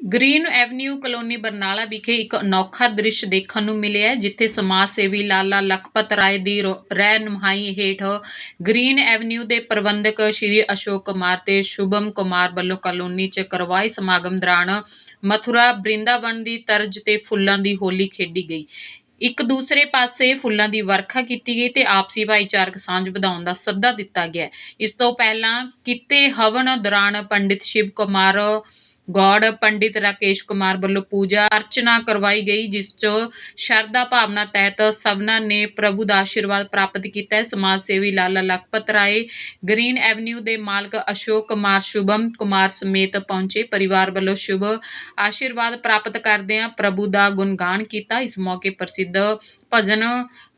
Green avenue colony Barnala ਵਿਖੇ ਇੱਕ ਅਨੋਖਾ ਦ੍ਰਿਸ਼ ਦੇਖਣ ਨੂੰ ਮਿਲਿਆ ਜਿੱਥੇ ਸਮਾਜ ਸੇਵੀ ਲਾਲਾ ਲਖਪਤ ਰਾਏ ਦੀ ਰੋ- ਰਹਿਨੁਮਾਈ ਹੇਠ ਗ੍ਰੀਨ ਐਵਨਿਊ ਦੇ ਪ੍ਰਬੰਧਕ ਸ਼੍ਰੀ ਅਸ਼ੋਕ ਕੁਮਾਰ ਤੇ ਸ਼ੁਭਮ ਕੁਮਾਰ ਵੱਲੋਂ ਕਲੋਨੀ 'ਚ ਕਰਵਾਏ ਸਮਾਗਮ ਦੌਰਾਨ ਮਥੁਰਾ ਬ੍ਰਿੰਦਾਵਨ ਦੀ ਤਰਜ਼ ਤੇ ਫੁੱਲਾਂ ਦੀ ਹੋਲੀ ਖੇਡੀ ਗਈ। ਇੱਕ ਦੂਸਰੇ ਪਾਸੇ ਫੁੱਲਾਂ ਦੀ ਵਰਖਾ ਕੀਤੀ ਗਈ ਤੇ ਆਪਸੀ ਭਾਈਚਾਰਕ ਸਾਂਝ ਵਧਾਉਣ ਦਾ ਸੱਦਾ ਦਿੱਤਾ ਗਿਆ। ਇਸ ਤੋਂ ਪਹਿਲਾਂ ਕੀਤੇ ਹਵਨ ਦੌਰਾਨ ਪੰਡਿਤ ਸ਼ਿਵ ਕੁਮਾਰ ਗੌੜ ਪੰਡਿਤ ਰਾਕੇਸ਼ ਕੁਮਾਰ ਵੱਲੋਂ ਪੂਜਾ ਅਰਚਨਾ ਕਰਵਾਈ ਗਈ, ਜਿਸ 'ਚ ਸ਼ਰਧਾ ਭਾਵਨਾ ਤਹਿਤ ਸਭਨਾਂ ਨੇ ਪ੍ਰਭੂ ਦਾ ਆਸ਼ੀਰਵਾਦ ਪ੍ਰਾਪਤ ਕੀਤਾ ਹੈ। ਸਮਾਜ ਸੇਵੀ ਲਾਲਾ ਲਖਪਤ ਰਾਏ, ਗ੍ਰੀਨ ਐਵਨਿਊ ਦੇ ਮਾਲਕ ਅਸ਼ੋਕ ਕੁਮਾਰ ਸ਼ੁਭਮ ਕੁਮਾਰ ਸਮੇਤ ਪਹੁੰਚੇ। ਪਰਿਵਾਰ ਵੱਲੋਂ ਸ਼ੁਭ ਆਸ਼ੀਰਵਾਦ ਪ੍ਰਾਪਤ ਕਰਦਿਆਂ ਪ੍ਰਭੂ ਦਾ ਗੁਣਗਾਨ ਕੀਤਾ। ਇਸ ਮੌਕੇ ਪ੍ਰਸਿੱਧ ਭਜਨ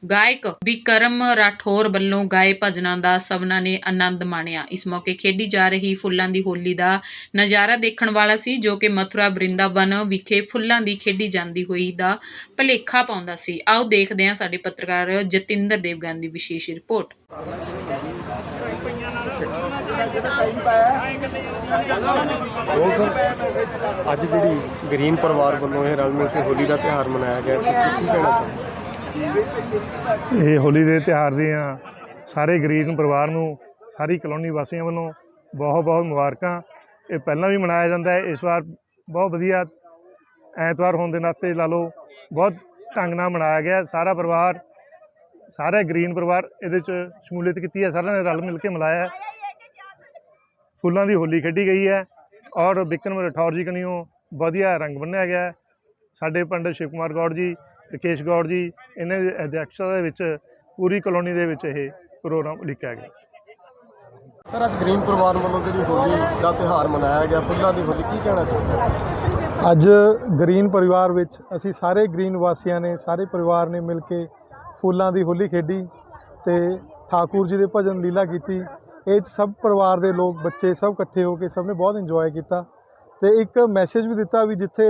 ਗਾਇਕ ਵਿਕਰਮ ਰਾਠੌਰ ਵੱਲੋਂ ਗਾਏ ਭਜਨਾਂ ਦਾ ਸਭਨਾਂ ਨੇ ਆਨੰਦ ਮਾਣਿਆ। ਇਸ ਮੌਕੇ ਖੇਡੀ ਜਾ ਰਹੀ ਫੁੱਲਾਂ ਦੀ ਹੋਲੀ ਦਾ ਨਜ਼ਾਰਾ ਦੇਖਣ ਵਾਲਾ ਸੀ, ਜੋ ਕਿ ਮਥੁਰਾ ਬ੍ਰਿੰਦਾਵਨ ਵਿਖੇ ਫੁੱਲਾਂ ਦੀ ਖੇਡੀ ਜਾਂਦੀ ਹੋਈ ਦਾ ਭਲੇਖਾ ਪਾਉਂਦਾ ਸੀ। ਆਓ ਦੇਖਦੇ ਹਾਂ ਸਾਡੇ ਪੱਤਰਕਾਰ ਜਤਿੰਦਰ ਦੇਵਗਨ ਦੀ ਵਿਸ਼ੇਸ਼ ਰਿਪੋਰਟ। ਅੱਜ ਜਿਹੜੀ ਗ੍ਰੀਨ ਪਰਿਵਾਰ ਵੱਲੋਂ ਇਹ ਰਲ ਮਿਲ ਕੇ ਹੋਲੀ ਦਾ ਤਿਉਹਾਰ ਮਨਾਇਆ ਗਿਆ ਸੀ, ਕੀ ਕਹਿਣਾ ਚਾਹੁੰਦੇ ਇਹ ਹੋਲੀ ਦੇ ਤਿਉਹਾਰ ਦੀਆਂ ਸਾਰੇ ਗਰੀਬ ਪਰਿਵਾਰ ਨੂੰ, ਸਾਰੀ ਕਲੋਨੀ ਵਾਸੀਆਂ ਵੱਲੋਂ ਬਹੁਤ ਬਹੁਤ ਮੁਬਾਰਕਾਂ। ਇਹ ਪਹਿਲਾਂ ਵੀ ਮਨਾਇਆ ਜਾਂਦਾ ਹੈ। ਇਸ ਵਾਰ ਬਹੁਤ ਵਧੀਆ ਐਤਵਾਰ ਹੋਣ ਦੇ ਨਾਤੇ ਲਾ ਲਓ, ਬਹੁਤ ਢੰਗ ਨਾਲ ਮਨਾਇਆ ਗਿਆ। ਸਾਰਾ ਪਰਿਵਾਰ, ਸਾਰੇ ਗ੍ਰੀਨ ਪਰਿਵਾਰ ਇਹਦੇ ਚ ਸ਼ਮੂਲੀਅਤ ਕੀਤੀ ਹੈ। ਸਾਰਿਆਂ ਨੇ ਰਲ ਮਿਲ ਕੇ ਮਨਾਇਆ ਫੁੱਲਾਂ ਦੀ ਹੋਲੀ ਖੇਡੀ ਗਈ ਹੈ ਔਰ ਬਿਕਰਮ ਰਠੌਰ ਜੀ ਕਨੀਓ ਵਧੀਆ ਰੰਗ ਬੰਨਿਆ ਗਿਆ ਸਾਡੇ ਪੰਡਿਤ ਸ਼ਿਵ ਕੁਮਾਰ ਗੌੜ ਜੀ ਰਕੇਸ਼ ਗੌੜ ਜੀ ਇਹਨਾਂ ਦੀ ਅਧਿਕਸ਼ਤਾ ਦੇ ਵਿੱਚ ਪੂਰੀ ਕਲੋਨੀ ਦੇ ਵਿੱਚ ਇਹ ਪ੍ਰੋਗਰਾਮ ਉਲੀਕਿਆ ਗਿਆ। ਸਰ ਅੱਜ ਗ੍ਰੀਨ ਪਰਿਵਾਰ ਵੱਲੋਂ ਜਿਹੜੀ ਹੋਲੀ ਦਾ ਤਿਉਹਾਰ ਮਨਾਇਆ ਗਿਆ ਫੁੱਲਾਂ ਦੀ ਹੋਲੀ ਕੀ ਕਹਿਣਾ ਚਾਹੁੰਦੇ ਅੱਜ ਗ੍ਰੀਨ ਪਰਿਵਾਰ ਵਿੱਚ ਅਸੀਂ ਸਾਰੇ ਗ੍ਰੀਨ ਵਾਸੀਆਂ ਨੇ ਸਾਰੇ ਪਰਿਵਾਰ ਨੇ ਮਿਲ ਕੇ ਫੁੱਲਾਂ ਦੀ ਹੋਲੀ ਖੇਡੀ ਤੇ ਠਾਕੁਰ ਜੀ ਦੇ ਭਜਨ ਲੀਲਾ ਕੀਤੀ। ਇਹ 'ਚ ਸਭ ਪਰਿਵਾਰ ਦੇ ਲੋਕ ਬੱਚੇ ਸਭ ਇਕੱਠੇ ਹੋ ਕੇ ਸਭ ਨੇ ਬਹੁਤ ਇੰਜੋਏ ਕੀਤਾ ਤੇ ਇੱਕ ਮੈਸੇਜ ਵੀ ਦਿੱਤਾ ਵੀ ਜਿੱਥੇ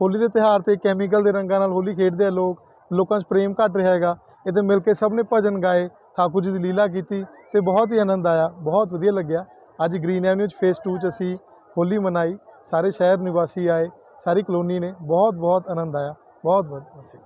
ਹੋਲੀ ਦੇ ਤਿਉਹਾਰ ਤੇ ਕੈਮੀਕਲ ਦੇ ਰੰਗਾਂ ਨਾਲ ਹੋਲੀ ਖੇਡਦੇ ਆ ਲੋਕ, ਲੋਕਾਂ 'ਚ ਪ੍ਰੇਮ ਘਟ ਰਿਹਾ ਹੈਗਾ। ਇਹ ਮਿਲ ਕੇ ਸਭ ਨੇ ਭਜਨ ਗਾਏ, ਠਾਕੁਰ ਜੀ ਦੀ ਲੀਲਾ ਕੀਤੀ ਤੇ ਬਹੁਤ ਹੀ ਆਨੰਦ ਆਇਆ, ਬਹੁਤ ਵਧੀਆ ਲੱਗਿਆ। ਅੱਜ ਗ੍ਰੀਨ ਐਵਨਿਊ 'ਚ ਫੇਸ 2 'ਚ ਅਸੀਂ ਹੋਲੀ ਮਨਾਈ, ਸਾਰੇ ਸ਼ਹਿਰ ਨਿਵਾਸੀ ਆਏ, ਸਾਰੀ ਕਲੋਨੀ ਨੇ ਬਹੁਤ ਬਹੁਤ ਆਨੰਦ ਆਇਆ ਬਹੁਤ ਬਹੁਤ ਅਸੀਂ